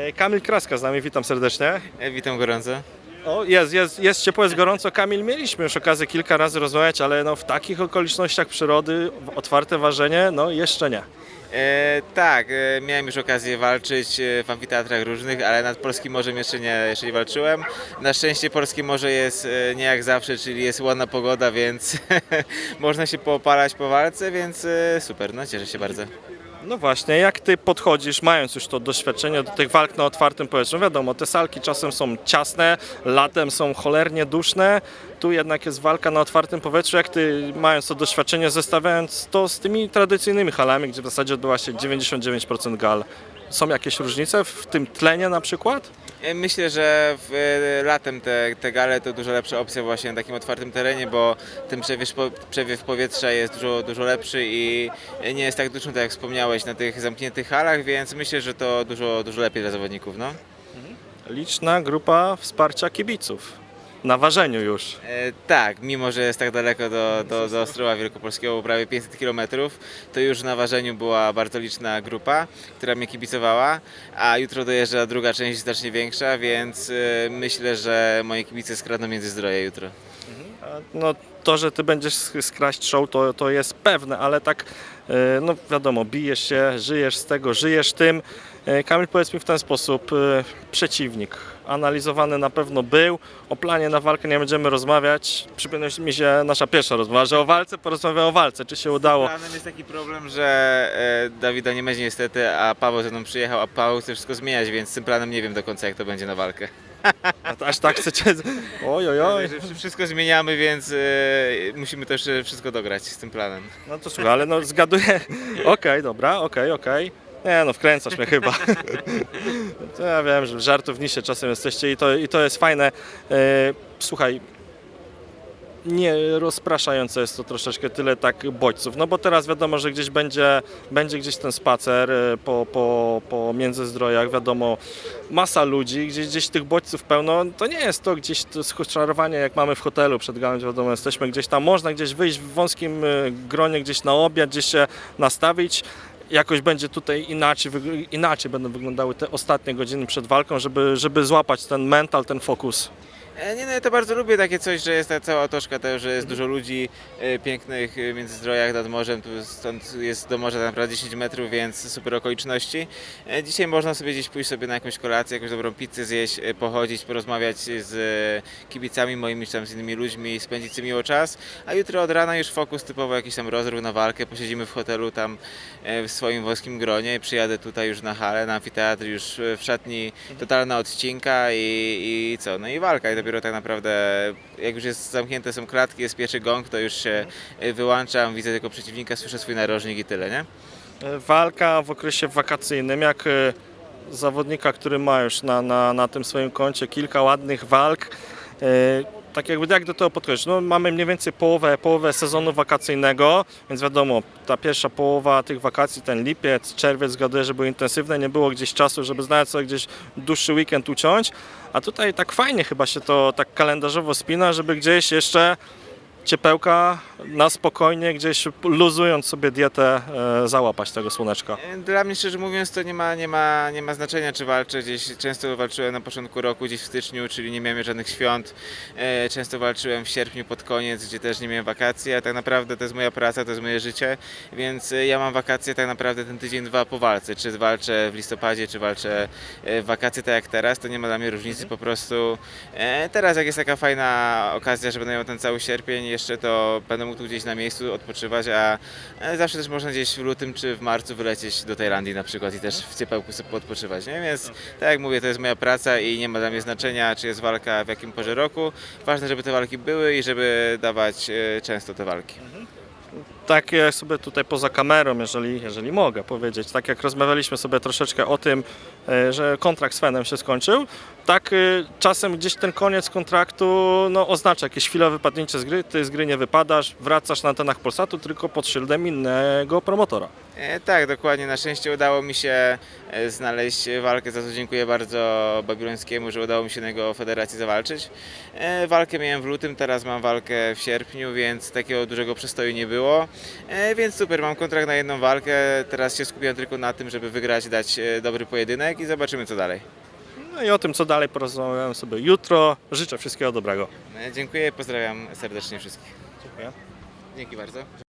E, Kamil Kraska z nami, witam serdecznie. E, Witam gorąco. O, jest, jest, jest ciepło, jest gorąco. Kamil, mieliśmy już okazję kilka razy rozmawiać, ale no, w takich okolicznościach przyrody, otwarte ważenie, no jeszcze nie. E, tak, e, miałem już okazję walczyć e, w amfiteatrach różnych, ale nad Polskim Morzem jeszcze nie, jeszcze nie walczyłem. Na szczęście Polskie Morze jest e, nie jak zawsze, czyli jest ładna pogoda, więc można się poopalać po walce, więc e, super, no cieszę się bardzo. No właśnie, jak ty podchodzisz, mając już to doświadczenie do tych walk na otwartym powietrzu? Wiadomo, te salki czasem są ciasne, latem są cholernie duszne, tu jednak jest walka na otwartym powietrzu. Jak ty, mając to doświadczenie, zestawiając to z tymi tradycyjnymi halami, gdzie w zasadzie odbyła się 99% gal, są jakieś różnice w tym tlenie na przykład? Myślę, że w, e, latem te, te gale to dużo lepsza opcja właśnie na takim otwartym terenie, bo ten przewiew, przewiew powietrza jest dużo, dużo lepszy i nie jest tak duszny, tak jak wspomniałeś, na tych zamkniętych halach, więc myślę, że to dużo, dużo lepiej dla zawodników. No. Liczna grupa wsparcia kibiców. Na ważeniu już. E, tak, mimo że jest tak daleko do, do, do Ostrowa Wielkopolskiego, prawie 500 km, to już na ważeniu była bardzo liczna grupa, która mnie kibicowała, a jutro dojeżdża druga część znacznie większa, więc e, myślę, że moje kibice skradną Międzyzdroje jutro. No to, że ty będziesz sk- skraść show, to, to jest pewne, ale tak, e, no wiadomo, bijesz się, żyjesz z tego, żyjesz tym. E, Kamil, powiedz mi w ten sposób, e, przeciwnik analizowany na pewno był, o planie na walkę nie będziemy rozmawiać. Przypomina mi się nasza pierwsza rozmowa, że o walce porozmawiamy o walce, czy się udało. Planem jest taki problem, że Dawida nie będzie niestety, a Paweł ze mną przyjechał, a Paweł chce wszystko zmieniać, więc z tym planem nie wiem do końca jak to będzie na walkę. A- Aż tak chcecie, oj, oj, oj. Także Wszystko zmieniamy, więc e, musimy też e, wszystko dograć z tym planem. No to słuchaj, ale no zgaduję. Okej, dobra, okej, okej. Nie no, wkręcasz mnie chyba. To ja wiem, że żartownisie czasem jesteście i to, i to jest fajne. E, słuchaj, nie rozpraszające jest to troszeczkę tyle tak bodźców, no bo teraz wiadomo, że gdzieś będzie, będzie gdzieś ten spacer e, po, po, po Międzyzdrojach, wiadomo, masa ludzi, gdzieś, gdzieś tych bodźców pełno, to nie jest to gdzieś to jak mamy w hotelu przed galą, wiadomo, jesteśmy gdzieś tam, można gdzieś wyjść w wąskim e, gronie, gdzieś na obiad, gdzieś się nastawić, jakoś będzie tutaj inaczej, inaczej będą wyglądały te ostatnie godziny przed walką, żeby, żeby złapać ten mental, ten fokus. E, Nie no, ja to bardzo lubię takie coś, że jest ta cała otoczka, to, że jest dużo ludzi e, pięknych e, między zdrojach nad morzem, tu stąd jest do morza naprawdę 10 metrów, więc super okoliczności. E, Dzisiaj można sobie gdzieś pójść sobie na jakąś kolację, jakąś dobrą pizzę zjeść, pochodzić, porozmawiać z kibicami moimi, czy tam z innymi ludźmi, spędzić sobie miło czas, a jutro od rana już fokus typowo jakiś tam rozruch na walkę, posiedzimy w hotelu tam w swoim włoskim gronie, przyjadę tutaj już na halę, na amfiteatr, już w szatni totalna odcinka i, i co, no i walka i dopiero tak naprawdę jak już jest zamknięte są klatki, jest pierwszy gong, to już się e, wyłączam, widzę tylko przeciwnika, słyszę swój narożnik i tyle, nie? E, Walka w okresie wakacyjnym, jak e, zawodnika, który ma już na, na, na tym swoim koncie kilka ładnych walk, e, tak jakby jak do tego podchodzić? No, mamy mniej więcej połowę, połowę sezonu wakacyjnego, więc wiadomo, ta pierwsza połowa tych wakacji, ten lipiec, czerwiec, zgaduję, że były intensywne, nie było gdzieś czasu, żeby znaleźć sobie gdzieś dłuższy weekend uciąć, a tutaj tak fajnie chyba się to tak kalendarzowo spina, żeby gdzieś jeszcze ciepełka na spokojnie, gdzieś luzując sobie dietę, e, załapać tego słoneczka. E, Dla mnie szczerze mówiąc to nie ma, nie ma, nie ma znaczenia czy walczę gdzieś, często walczyłem na początku roku gdzieś w styczniu, czyli nie miałem żadnych świąt, E, często walczyłem w sierpniu pod koniec, gdzie też nie miałem wakacji, a tak naprawdę to jest moja praca, to jest moje życie, więc ja mam wakacje tak naprawdę ten tydzień, dwa po walce, czy walczę w listopadzie, czy walczę w wakacje tak jak teraz, to nie ma dla mnie różnicy, po prostu. Teraz jak jest taka fajna okazja, że będę miał ten cały sierpień jeszcze, to będę mógł tu gdzieś na miejscu odpoczywać, a e, zawsze też można gdzieś w lutym czy w marcu wylecieć do Tajlandii na przykład i też w ciepełku sobie odpoczywać, nie? Więc tak jak mówię, to jest moja praca i nie ma dla mnie znaczenia, czy jest walka w jakim porze roku. Ważne, żeby te walki były i żeby dawać e, często te walki. Tak ja sobie tutaj poza kamerą, jeżeli, jeżeli mogę powiedzieć, tak jak rozmawialiśmy sobie troszeczkę o tym, e, że kontrakt z Fenem się skończył, tak e, czasem gdzieś ten koniec kontraktu no, oznacza jakieś chwilowe wypadnięcie z gry, ty z gry nie wypadasz, wracasz na antenach Polsatu tylko pod szyldem innego promotora. E, Tak, dokładnie. Na szczęście udało mi się znaleźć walkę, za co dziękuję bardzo Babilońskiemu, że udało mi się na jego federacji zawalczyć. Walkę miałem w lutym, teraz mam walkę w sierpniu, więc takiego dużego przestoju nie było. E, więc super, mam kontrakt na jedną walkę, teraz się skupiam tylko na tym, żeby wygrać, dać e, dobry pojedynek i zobaczymy co dalej. No i o tym, co dalej porozmawiamy sobie jutro. Życzę wszystkiego dobrego. E, dziękuję, pozdrawiam serdecznie wszystkich. Dziękuję. Dzięki bardzo.